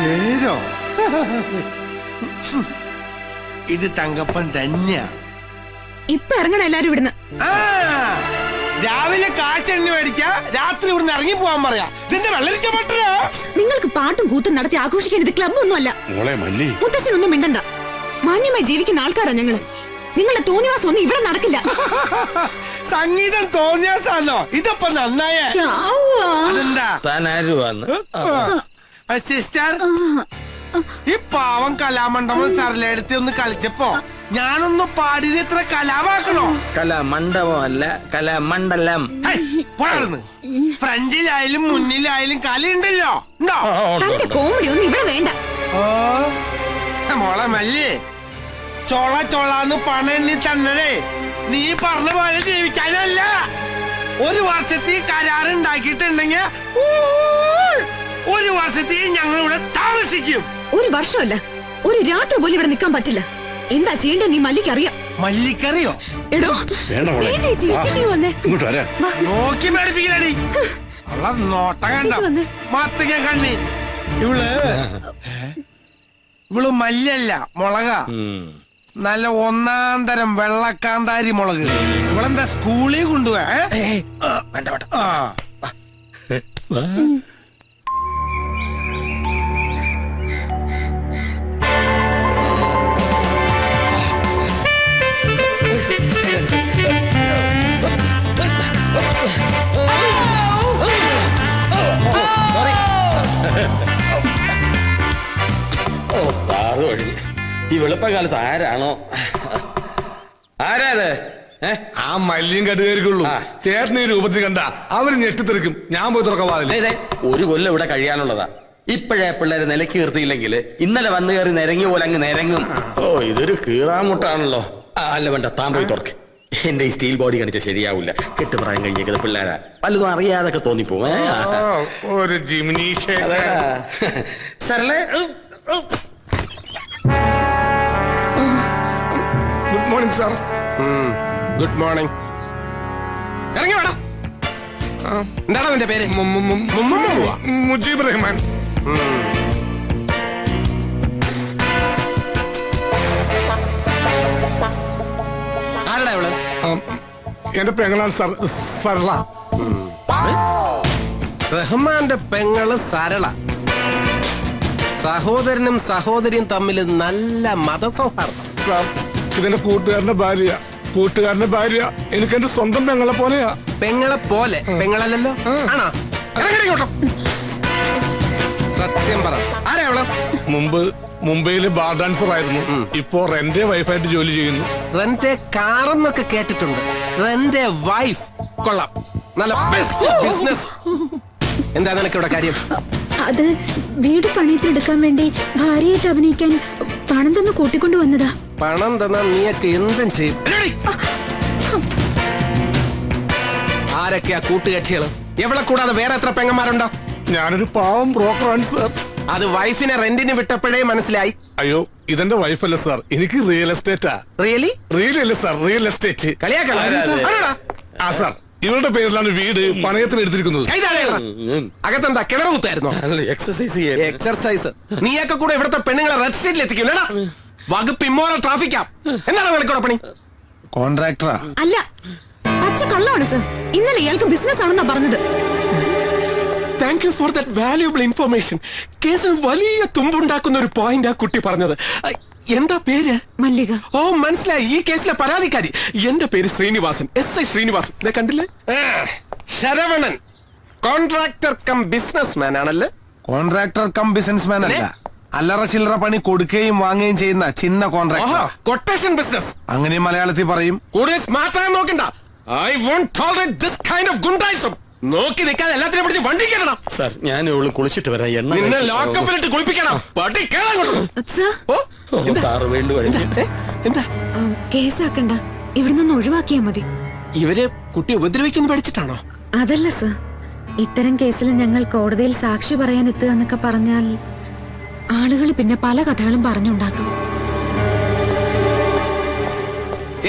പേരോ? ഇത് തങ്കപ്പൻ തന്നെയാ. ഇപ്പൊ ഇറങ്ങണ എല്ലാരും ഇവിടുന്ന്. ആ രാവിലെ കാശെണ്ണി മേടിക്ക രാത്രി ഇവിടുന്ന് ഇറങ്ങി പോവാൻ പറയാ. ഇതിന്റെ വെള്ളരിക്ക പറ്റില്ല നിങ്ങൾക്ക് പാട്ടും കൂത്തും നടത്തി ആഘോഷിക്കാൻ ഇത് ക്ലബ് ഒന്നുമല്ല. മോളെ മല്ലി. മുത്തശ്ശനൊന്നും മിണ്ടണ്ട. മാന്യമായി ജീവിക്കുന്ന ആൾക്കാരാ ഞങ്ങൾ. നിങ്ങളുടെ തോന്നിവാസം ഒന്നും ഇവിടെ നടക്കില്ല. സംഗീതം തോന്നിയാസാണോ ഇതപ്പൊ നന്നായേ. അതെന്താ? താൻ ആരുവാന്ന് സിസ്റ്റർ. ഈ പാവം കലാമണ്ഡപം സരളെടുത്ത് ഒന്ന് കളിച്ചപ്പോ ഞാനൊന്ന് പാടിയത് ഇത്ര കലാവാക്കണോ? കലാമണ്ഡപം അല്ല കലാമണ്ഡലം. ഫ്രണ്ടിലായാലും മുന്നിലായാലും കലയുണ്ടല്ലോ ഉണ്ടോ? തന്റെ കോമഡി ഒന്നും ഇവിടെ വേണ്ട. മോളെ മല്ലേ. ചോള ചോളാന്ന് പണം എണ്ണി തന്നതേ. നീ പറഞ്ഞ പോലെ ജീവിക്കാനല്ല. ഒരു വർഷത്തെ കരാർ ഉണ്ടാക്കിയിട്ടുണ്ടെങ്കിൽ ഒരു വർഷത്തെയും ഞങ്ങൾ ഇവിടെ താമസിക്കും. ഒരു വർഷമല്ല ഒരു രാത്രി പോലും ഇവിടെ നിൽക്കാൻ പറ്റില്ല. എന്താ ചെയ്യേണ്ടത് നീ മല്ലിക്ക് അറിയാം മല്ലിക്കറിയോ? എടോ വേണ്ട മോളെ. വേണ്ട ചേച്ചി, ആ, ചേച്ചി വന്നേ. ഇങ്ങോട്ട് വരാ. വാ. നോക്കി മേടിപ്പിക്കലടി ഉള്ള നോട്ട കണ്ട? ചേച്ചി വന്നേ. മത്തങ്ങ കണ്ണി. ഇവൾ ഇവൾ മല്ലല്ല മുളക. നല്ല ഒന്നാം തരം വെള്ളക്കാന്താരി മുളക്. ഇവളെന്താ സ്കൂളിൽ കൊണ്ടുപോവാ ഏ? വേണ്ട വേണ്ട. ആ. സോറി വെളുപ്പകാലത്ത് ആരാണോ? ആരാത്? ഏ? ആ മല്യം. ചേട്ടനെ ഈ രൂപത്തിൽ കണ്ട അവർ ഞെട്ടിത്തെറിക്കും. ഞാൻ പോയി തുറക്കവാതില്ല ദേ, ദേ, ഒരു കൊല്ലം ഇവിടെ കഴിയാനുള്ളതാ. ഇപ്പോഴേ പിള്ളേരെ നിലയ്ക്ക് കീർത്തിയില്ലെങ്കിൽ ഇന്നലെ വന്നു കയറി നിരങ്ങി പോലെ അങ്ങ് നിരങ്ങും. ഓ ഇതൊരു കീറാമുട്ടാണല്ലോ. ആ, അല്ല വേണ്ട താൻ പോയി തുറക്ക്. എന്റെ ഈ സ്റ്റീൽ ബോഡി കണിച്ച ശരിയാവില്ല കെട്ടുപ്രായം കഴിഞ്ഞേക്കുന്നത് പിള്ളേരാ. പലതും അറിയാതൊക്കെ തോന്നിപ്പോവും. ഏ? ആ. ഒരു ജിമിനീഷ അതാ. സരളെ. Good morning sir good morning ഇറങ്ങി വേണം എന്താണ് നിന്റെ പേര്? മുജീബ് റഹ്മാൻ. ആരടാ ഇവൾ? എന്റെ പെങ്ങളാണ് സർ സരള. റഹ്മാന്റെ പെങ്ങൾ സരള. സഹോദരനും സഹോദരിയും തമ്മിൽ നല്ല മതസൗഹാർദ്ദം. ഇതെന്റെ കൂട്ടുകാരന്റെ ഭാര്യ. കൂട്ടുകാരന്റെ ഭാര്യ എനിക്ക് എന്റെ സ്വന്തം പെങ്ങളെ പോലെയാ. പെങ്ങളെ പോലെ? പെങ്ങളല്ലല്ലോ? ആണോ? സത്യം പറ. മുമ്പ് മുംബൈയിലെ ബാർ ഡാൻസർ ആയിരുന്നു. ഇപ്പോ റെന്റെ വൈഫായിട്ട് ജോലി ചെയ്യുന്നു. റെന്റെ കാറെന്നൊക്കെ കേട്ടിട്ടുണ്ട്. Rent a wife. കൊള്ളാം. നല്ല ബെസ്റ്റ് ബിസിനസ് എന്താ നിനക്ക് ഇവിടെ കാര്യം? അത് വീട് പണയത്തിലെടുക്കാൻ വേണ്ടി ഭാര്യയായിട്ട് അഭിനയിക്കാൻ പണം തന്നെ കൂട്ടിക്കൊണ്ടു വന്നതാ പണം തന്നാ നീയൊക്കെ എന്തും ചെയ്യും. ആരൊക്കെയാ കൂട്ടുകക്ഷികൾ? എവിടെ കൂടാതെ വേറെ എത്ര പെങ്ങന്മാരുണ്ടോ? ഞാനൊരു പാവം ബ്രോക്കറാണ് സാർ. അത് വൈഫിനെ റെന്റിന് വിട്ടപ്പോഴേ മനസ്സിലായി. അയ്യോ ഇതെന്റെ വൈഫല്ല സാർ. എനിക്ക് റിയൽ എസ്റ്റേറ്റാ. റിയലി റിയൽ അല്ല സാർ? Real estate? ആ സാർ. ഇവരുടെ പേരിലാണ് വീട് പണയത്തിന് എടുത്തിരിക്കുന്നത്. അകത്തെന്താ? കിണർ കുത്തായിരുന്നോ? എക്സസൈസ് എക്സർസൈസ് നീയൊക്കെ കൂടെ ഇവിടുത്തെ പെണ്ണുങ്ങളെ റെഡ് സ്റ്റേറ്റിൽ എത്തിക്കില്ലടാ വകുപ്പ് ഇമ്മോറൽ ട്രാഫിക്കാ എന്താണ് വിളിക്കോടെ പണി കോൺട്രാക്ടറാ. അല്ല പച്ച കള്ളാണ് സർ. ഇന്നലെ ഇയാൾക്ക് ബിസിനസ് ആണെന്നാ പറഞ്ഞത്. Thank you for that valuable information കേസിന് വലിയ തുമ്പുണ്ടാക്കുന്ന ഒരു പോയിന്റ് ആ കുട്ടി പറഞ്ഞത്. എന്താ പേര്? മല്ലിക. ഓ മനസ്സിലായി. ഈ കേസിലെ പരാതിക്കാരി. എന്റെ പേര് ശ്രീനിവാസൻ. S I Srinivasan. ദേ കണ്ടില്ലേ? Saravanan. Contractor cum business man ആണല്ലേ കോൺട്രാക്ടർ കം ബിസിനസ്മാൻ അല്ല. അല്ലറ ചില്ലറ പണി കൊടുക്കുകയും വാങ്ങുകയും ചെയ്യുന്ന ചിന്ന കോൺട്രാക്ട് കൊട്ടേഷൻ ബിസിനസ് അങ്ങനെ മലയാളത്തിൽ പറയും. കൂടുതൽ സ്മാർട്ട് നോക്കണ്ട. I won't tolerate this kind of ഗുണ്ടായിസം. നോക്കി നിൽക്കാതെ എല്ലാത്തിനും പിടിച്ച് വണ്ടി കയറണം സാർ ഞാൻ ഇവൾ കുളിച്ചിട്ട് വരാം. എണ്ണ നിന്നെ ലോക്കപ്പിലിട്ട് കുളിപ്പിക്കണം. പട്ടി കേളാൻ വീണ്ടും എന്താ? കേസാക്കണ്ട. ഇവിടെ നിന്ന് ഒഴിവാക്കിയാ മതി. ഇവരെ കുട്ടി ഉപദ്രവിക്കുന്നു പഠിച്ചിട്ടാണോ? അതല്ല സർ ഇത്തരം കേസിൽ ഞങ്ങൾ കോടതിയിൽ സാക്ഷി പറയാൻ എത്തുക എന്നൊക്കെ പറഞ്ഞാൽ ആളുകൾ പിന്നെ പല കഥകളും പറഞ്ഞുണ്ടാക്കും.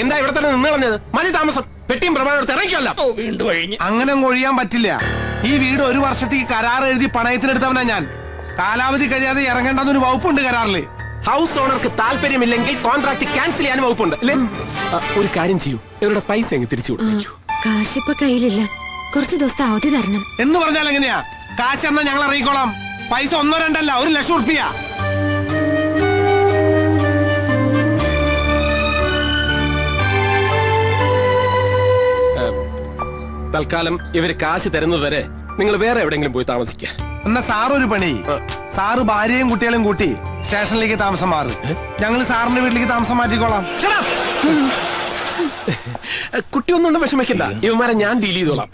എന്താ ഇവിടെ തന്നെ നിന്ന് കളഞ്ഞത്? മതി താമസം. പെട്ടിയും പ്രമാണം എടുത്ത് ഇറങ്ങിക്കല്ല ഓ, വീണ്ടും കഴിഞ്ഞു അങ്ങനെ അങ്ങ് ഒഴിയാൻ പറ്റില്ല. ഈ വീട് ഒരു വർഷത്തേക്ക് കരാർ എഴുതി പണയത്തിനെടുത്തവനാ ഞാൻ. കാലാവധി കഴിയാതെ ഇറങ്ങേണ്ടെന്നൊരു വകുപ്പുണ്ട് കരാറിൽ. ഹൗസ് ഓണർക്ക് താല്പര്യമില്ലെങ്കിൽ കോൺട്രാക്ട് ക്യാൻസൽ ചെയ്യാൻ വകുപ്പുണ്ട് അല്ലേ? ഒരു കാര്യം ചെയ്യൂ. ഇവരുടെ പൈസ അങ്ങ് തിരിച്ചു കാശിപ്പ കയ്യിലില്ല. കുറച്ച് ദിവസത്തെ അവധി തരണം. എന്ന് പറഞ്ഞാൽ എങ്ങനെയാ? കാശ് എന്നാ ഞങ്ങൾ അറിയിക്കോളാം പൈസ ഒന്നോ രണ്ടല്ല ഒരു ലക്ഷം ഉറുപ്പിയ തൽക്കാലം ഇവർ കാശ് തരുന്നത് വരെ നിങ്ങൾ വേറെ എവിടെങ്കിലും പോയി താമസിക്ക. എന്നാ സാറൊരു ഒരു പണി. സാറ് ഭാര്യയും കുട്ടികളും കൂട്ടി സ്റ്റേഷനിലേക്ക് താമസം മാറി. ഞങ്ങൾ സാറിന്റെ വീട്ടിലേക്ക് താമസം മാറ്റിക്കോളാം. കുട്ടി ഒന്നും വിഷമിക്കണ്ട. ഇവന്മാരെ ഞാൻ ഡീൽ ചെയ്തോളാം.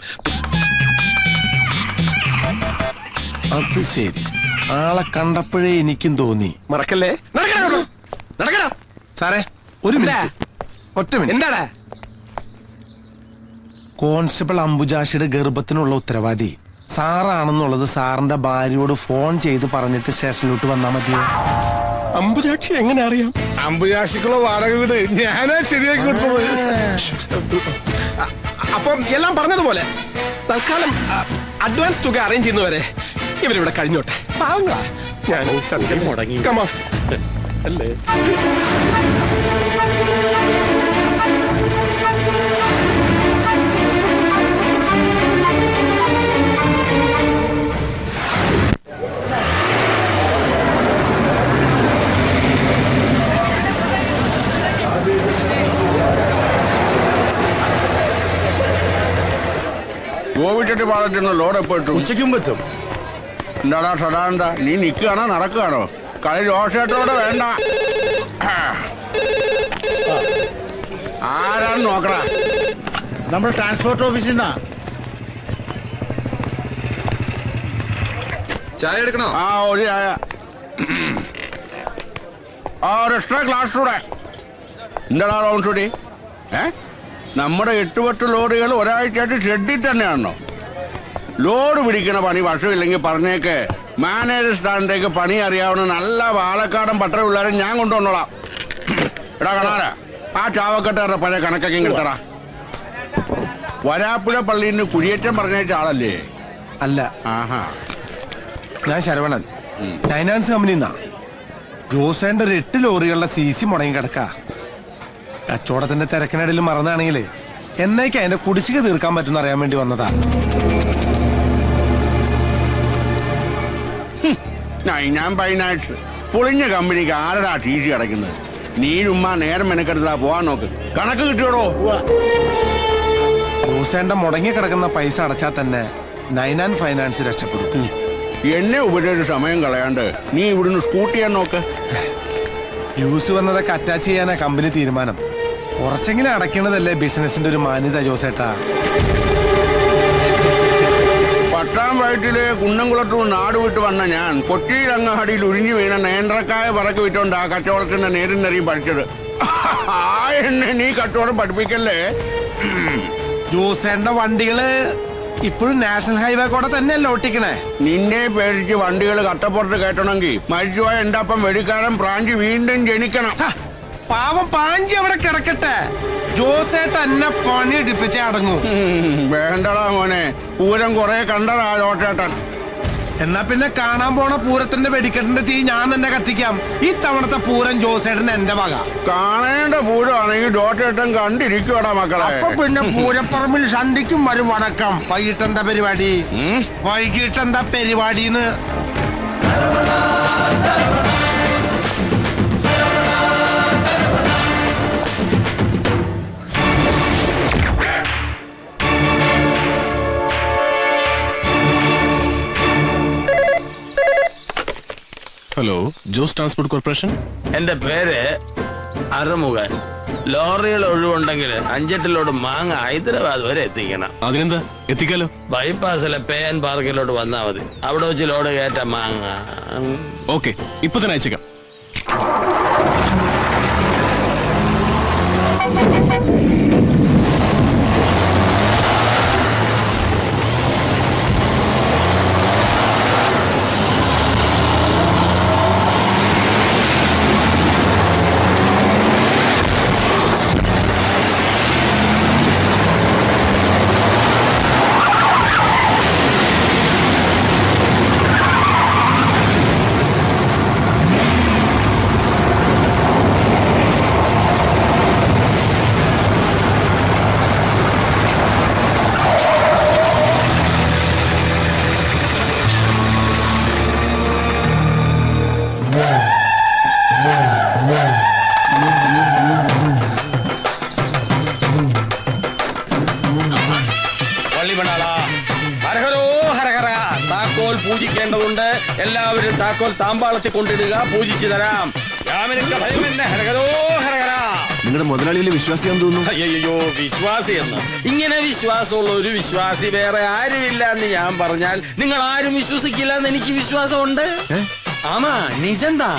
അത് ശരി. ആളെ കണ്ടപ്പോഴേ എനിക്കും തോന്നി. മറക്കല്ലേ? നടക്കടാ നടക്കടാ. സാറേ ഒരു മിനിറ്റ്. ഒറ്റ മിനിറ്റ്. എന്താടാ? കോൺസ്റ്റബിൾ അംബുജാഷിയുടെ ഗർഭത്തിനുള്ള ഉത്തരവാദി. സാറാണെന്നുള്ളത് സാറിന്റെ ഭാര്യയോട് ഫോൺ ചെയ്ത് പറഞ്ഞിട്ട് സ്റ്റേഷനിലോട്ട് വന്നാ മതിയോ? അംബുജാക്ഷി എങ്ങനെ അറിയാം? അംബുജാക്ഷിക്കുള്ള വാടക വീട് ഞാനാ ശരിയാക്കി കൊടുത്തത്. അപ്പം എല്ലാം പറഞ്ഞതുപോലെ തൽക്കാലം അഡ്വാൻസ് തുക അറേഞ്ച് ചെയ്യുന്നവരെ ഇവരിവിടെ കഴിഞ്ഞോട്ടെ. പാവങ്ങളാ. ഞാൻ ചന്ദ്രൻ മുടങ്ങി. കമാ on. അല്ലേ? ഗോപിച്ചട്ടി പാടത്തുനിന്ന് ലോഡ് എപ്പോഴും ഉച്ചയ്ക്കും എത്തും എന്താടാ സദാനന്ദ? നീ നിൽക്കുകയാണോ നടക്കുകയാണോ? കളി രോഷേട്ടോടെ വേണ്ട. ആരാണ് നോക്കണ നമ്മുടെ ട്രാൻസ്പോർട്ട് ഓഫീസിൽ നിന്നാ. ചായ എടുക്കണോ? ആ ഒരു ചായ. ആ ഒരു എക്സ്ട്രാ ക്ലാസ് കൂടെ. എന്താടാ റൗണ്ട് ഷൂട്ടി ഏ? നമ്മുടെ എട്ടുപെട്ട് ലോറികൾ ഒരാഴ്ചയായിട്ട് ഷെഡിൽ തന്നെയാണോ ലോഡ് പിടിക്കണ പണി വർഷമില്ലെങ്കിൽ പറഞ്ഞേക്ക്. മാനേജർ സ്റ്റാൻഡിലേക്ക് പണി അറിയാവുന്ന നല്ല പാലക്കാടൻ പട്ടണ പിള്ളേരെ ഞാൻ കൊണ്ടുവന്നോളാം. എടാ കണാര ആ ചാവക്കെട്ടാരുടെ പഴയ കണക്കൊക്കെ ഇങ്ങെടുത്തടാ വരാപ്പുഴ പള്ളിയിൽ നിന്ന് കുഴിയേറ്റം പറഞ്ഞേച്ച ആളല്ലേ? അല്ല. ആഹാ. ഞാൻ ശരവണൻ. ഫൈനാൻസ് കമ്പനിന്നാ ജോസേന്റെ ഒരു എട്ട് ലോറികളുടെ സി സി മുടങ്ങി കിടക്ക. കച്ചവടത്തിന്റെ തിരക്കിനിടയിൽ മറന്നാണെങ്കിൽ എന്നേക്ക് അതിന്റെ കുടിശ്ശിക തീർക്കാൻ പറ്റുന്ന അറിയാൻ വേണ്ടി വന്നതാ. ഞാൻ ഫൈനാൻസ് പൊളിഞ്ഞ കമ്പനിക്ക് ആരടാ ടി സി അടയ്ക്കുന്നത്? നീ ഉമ്മ നേരം മെനക്കെടുത്താ പോവാൻ നോക്ക്. കണക്ക് കിട്ടിയോടോ ഹൂസേന്റെ മുടങ്ങി കിടക്കുന്ന പൈസ അടച്ചാൽ തന്നെ നൈനാൻ ഫൈനാൻസ് രക്ഷപ്പെടും. എന്നെ ഉപരി സമയം കളയാണ്ട് നീ ഇവിടുന്ന് സ്കൂട്ട് ചെയ്യാൻ നോക്ക്. യൂസ് വന്നതൊക്കെ അറ്റാച്ച് ചെയ്യാനാ കമ്പനി തീരുമാനം. കുറച്ചെങ്കിലും അടയ്ക്കണതല്ലേ ബിസിനസിന്റെ ഒരു മാന്യത ജോസേട്ടാ. പട്ടാം വയറ്റിലെ കുന്നംകുളത്തൂർ നാട് വിട്ട് വന്ന ഞാൻ കൊച്ചിയിലങ്ങാടിയിൽ ഉരിഞ്ഞു വീണ നേന്ത്രക്കായ പറക്ക് വിറ്റോണ്ട് ആ കച്ചവടത്തിന്റെ നേരും നെറിയും പഠിച്ചത് ആ എന്നെ നീ കച്ചവടം പഠിപ്പിക്കല്ലേ? ജോസേന്റെ വണ്ടികൾ ഇപ്പോഴും നാഷണൽ ഹൈവേ കൂടെ തന്നെയല്ലേ ഒട്ടിക്കണേ നിന്നെ പേടിച്ച് വണ്ടികൾ കട്ടപ്പുറത്ത് കയറ്റണമെങ്കിൽ മരിച്ചുപോയ എന്റെ അപ്പം വെടിക്കാരൻ പ്രാഞ്ചി വീണ്ടും ജനിക്കണം. പാവം പാഞ്ചി അവിടെ കിടക്കട്ടെ. ജോസേട്ട എന്നെ വേണ്ടടാ മോനെ. പൂരം കുറെ കണ്ടടാ എന്നാ പിന്നെ കാണാൻ പോണ പൂരത്തിന്റെ വെടിക്കെട്ടിന്റെ തീ ഞാൻ തന്നെ കത്തിക്കാം. ഈ തവണത്തെ പൂരം ജോസേട്ടൻ എന്റെ വക. കാണേണ്ട പൂരമാണെങ്കിൽ ഡോട്ടേട്ടൻ കണ്ടിരിക്കുവാടാ മക്കളെ. അപ്പൊ പിന്നെ പൂരപ്പറമ്പിൽ ഷണ്ടിക്കും വരും വടക്കം വൈകിട്ട് എന്താ പരിപാടി? ഉം? വൈകിട്ട് എന്താ പരിപാടിന്ന്? ഹലോ ജോസ് ട്രാൻസ്പോർട്ട് കോർപ്പറേഷൻ എന്റെ പേര് അറുമുഖൻ. ലോറികൾ ഒഴിവുണ്ടെങ്കിൽ അഞ്ചെട്ടിലോട്ട് മാങ്ങ ഹൈദരാബാദ് വരെ എത്തിക്കണം. അതിനെന്താ? എത്തിക്കാലോ? ബൈപ്പാസിലെ പേ ആൻഡ് പാർക്കിലോട്ട് വന്നാൽ മതി. അവിടെ വെച്ച് ലോഡ് കയറ്റ മാങ്ങ. ഓക്കെ ഇപ്പൊ തന്നെ അയച്ചേക്കാം. താക്കോൽ താമ്പാളത്തിൽ കൊണ്ടിടുക പൂജിച്ചു തരാം നിങ്ങളുടെ മുതലാളിയിലെ വിശ്വാസി തോന്നുന്നു? അയ്യോ വിശ്വാസി എന്ന്. ഇങ്ങനെ വിശ്വാസമുള്ള ഒരു വിശ്വാസി വേറെ ആരുമില്ല എന്ന് ഞാൻ പറഞ്ഞാൽ നിങ്ങൾ ആരും വിശ്വസിക്കില്ല എന്ന് എനിക്ക് വിശ്വാസമുണ്ട്. ആമാ നിജന്താ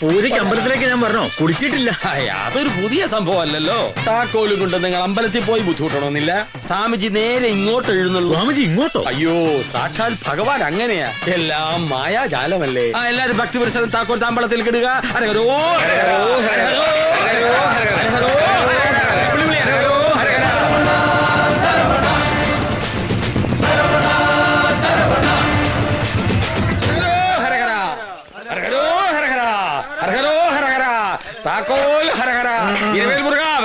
പൂജയ്ക്ക് അമ്പലത്തിലേക്ക് ഞാൻ പറഞ്ഞോ? കുടിച്ചിട്ടില്ല. യാതൊരു അതൊരു പുതിയ സംഭവം അല്ലല്ലോ താക്കോൽ കൊണ്ട് നിങ്ങൾ അമ്പലത്തിൽ പോയി ബുദ്ധിമുട്ടണമെന്നില്ല. സ്വാമിജി നേരെ ഇങ്ങോട്ട് എഴുന്നള്ളൂ. സ്വാമിജി ഇങ്ങോട്ടോ? അയ്യോ സാക്ഷാൽ ഭഗവാൻ അങ്ങനെയാ. എല്ലാം മായാജാലമല്ലേ? ആ എല്ലാരും ഭക്തിപുരുഷനും താക്കോൽ താമ്പളത്തിൽ കിടുക ഹരഹരോ ഹരഹരോ ഹരഹരോ ഹരഹരോ.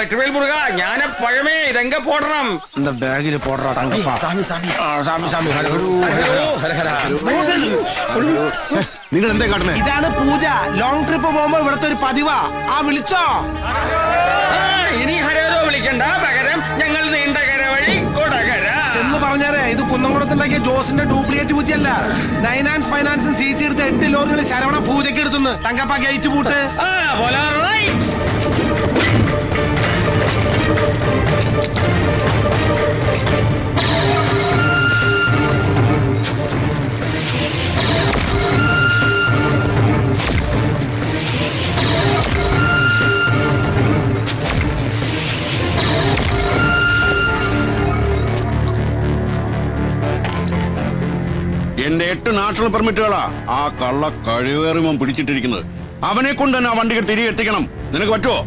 വെട്ടുവേൽ മുരുക ജ്ഞാന പഴമേ രംഗ പോടണം இந்த பேகில் போடுறா தங்கப்பா സ്വാമി സ്വാമി ആ, സ്വാമി സ്വാമി ഹരോ ഹരഹരോ ഹരഹര നിങ്ങൾ എന്താ കാട്ടണേ ഇതാണ് പൂജ ലോങ് ട്രിപ്പ് പോകുമ്പോ ഇവിടുത്തെ ഒരു പതിവാ ആ വിളിച്ചോ ആ, ഇനി ഹരേതോ വിളിക്കണ്ട പകരം ഞങ്ങൾ നീണ്ട കര വഴി കൊടകര എന്ന് പറഞ്ഞാരേ ഇത് കുന്നംകുളത്തുണ്ടാക്കിയ ജോസിന്റെ ഡ്യൂപ്ലിക്കേറ്റ് ബുദ്ധിയല്ല നൈനാൻസ് ഫൈനാൻസും സി സി എടുത്ത എട്ട് ലോറികൾ ശരവണ പൂജയ്ക്ക് എടുത്തുന്ന് തങ്കപ്പ ഗേറ്റ് പൂട്ട് ആ പോലാ റൈറ്റ് എന്റെ എട്ട് നാഷണൽ പെർമിറ്റുകളാ. ആ കള്ള കഴിവേറിമം പിടിച്ചിട്ടിരിക്കുന്നത്. അവനെ കൊണ്ട് തന്നെ ആ വണ്ടിക്ക് തിരികെ എത്തിക്കണം. നിനക്ക് പറ്റുമോ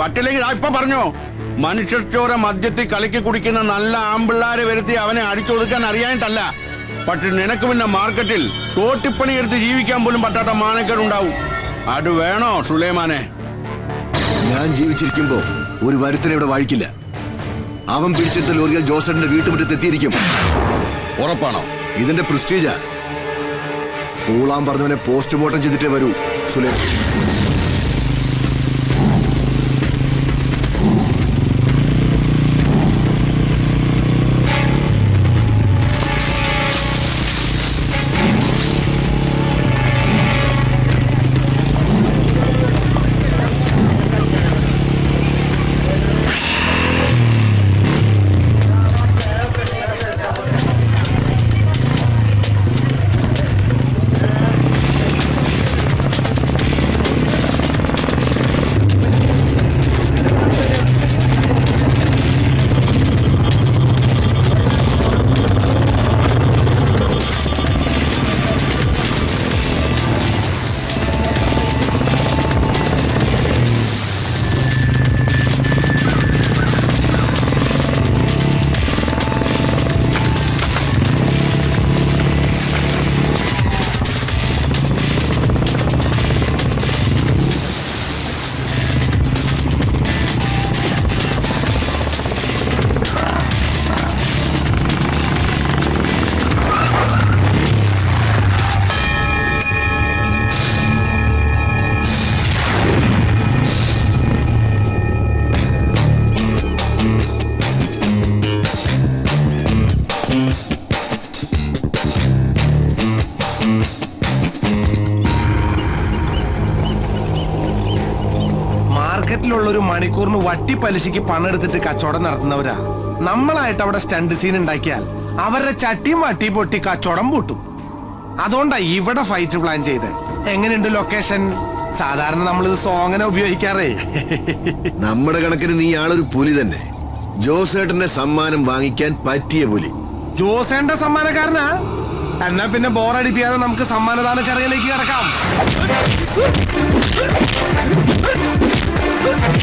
പറ്റില്ലെങ്കിൽ ഇപ്പൊ പറഞ്ഞോ. മനുഷ്യച്ചോര മദ്യത്തിൽ കളിക്ക് കുടിക്കുന്ന നല്ല ആമ്പിള്ളാരെ വരുത്തി അവനെ അടിച്ചൊതുക്കാൻ അറിയാനിട്ടല്ല പക്ഷെ നിനക്ക് പിന്നെ മാർക്കറ്റിൽ തോട്ടിപ്പണി എടുത്ത് ജീവിക്കാൻ പോലും പറ്റാത്ത മാനക്കേടുണ്ടാവും. അത് വേണോ സുലൈമാനെ? ഞാൻ ജീവിച്ചിരിക്കുമ്പോ ഒരു വരുത്തനെ ഇവിടെ വാഴിക്കില്ല. അവൻ പിടിച്ചെടുത്ത ലോറികൾ ജോസഫിന്റെ വീട്ടുമുറ്റത്ത് എത്തിയിരിക്കും. ഉറപ്പാണോ? ഇതിന്റെ പ്രസ്റ്റീജാ പൂളാൻ പറഞ്ഞവനെ പോസ്റ്റ്മോർട്ടം ചെയ്തിട്ടേ വരൂ സുലൈം. മണിക്കൂറിന് വട്ടി പലിശയ്ക്ക് പണം എടുത്തിട്ട് കച്ചവടം നടത്തുന്നവരാ. നമ്മളായിട്ട് അവിടെ സ്റ്റണ്ട് സീൻ ഉണ്ടാക്കിയാൽ അവരുടെ ചട്ടിയും വട്ടി പൊട്ടി കച്ചവടം പൂട്ടും. അതുകൊണ്ടാ ഇവിടെ ഫൈറ്റ് പ്ലാൻ ചെയ്ത്. എങ്ങനെയുണ്ട് ലൊക്കേഷൻ സാധാരണ നമ്മളിത് സോങ്ങനെ ഉപയോഗിക്കാറേ. നമ്മുടെ കണക്കിന് നീ ആളൊരു പുലി തന്നെ. ജോസേട്ടന്റെ സമ്മാനം വാങ്ങിക്കാൻ പറ്റിയ പുലി. ജോസേന്റെ സമ്മാനക്കാരനാ? എന്നാ പിന്നെ ബോറടിപ്പിക്കാതെ നമുക്ക് സമ്മാനദാന ചടങ്ങിലേക്ക് കിടക്കാം. Ah!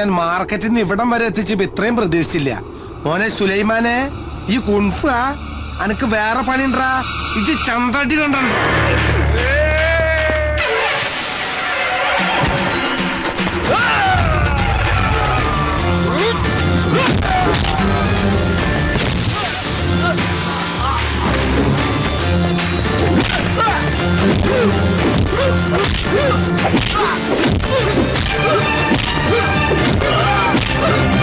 ഞാൻ മാർക്കറ്റിൽ നിന്ന് ഇവിടം വരെ എത്തിച്ചപ്പോ ഇത്രയും പ്രതീക്ഷിച്ചില്ല. മോനെ സുലൈമാനെ ഈ കുൺഫ അനക്ക് വേറെ പണിണ്ടാ ഇത് ചന്തടി കണ്ടോ Ah! Ah!